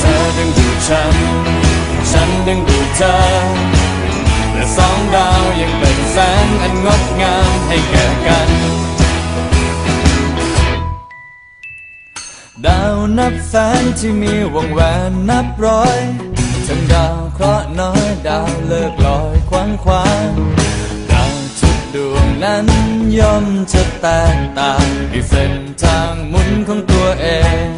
เธอดึงดูดฉัน ฉันดึงดูดเธอแต่สองดาวยังเป็นแสงอันงดงามให้แก่กัน ดาวนับแสนที่มีวงแหวนนับร้อยทั้งดาวเคราะห์น้อยดาวเลิกลอยคว้างคว้างดาวทุกดวงนั้นย่อมจะแตกต่างด้วยเส้นทางหมุนของตัวเอง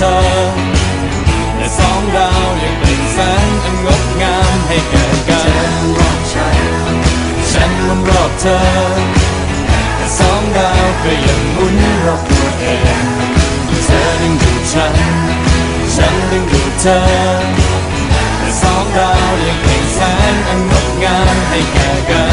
เธอแต่สองดายังเป็นแสงอันงดงามให้แก่กัน ฉันหมุนรอบเธอแต่สองดาก็ยังหมุนรอบตัวเองเธอดึงดูฉัน ฉันดึงดูเธอแต่สองดายังเป็นแสงอันงดงามให้แก่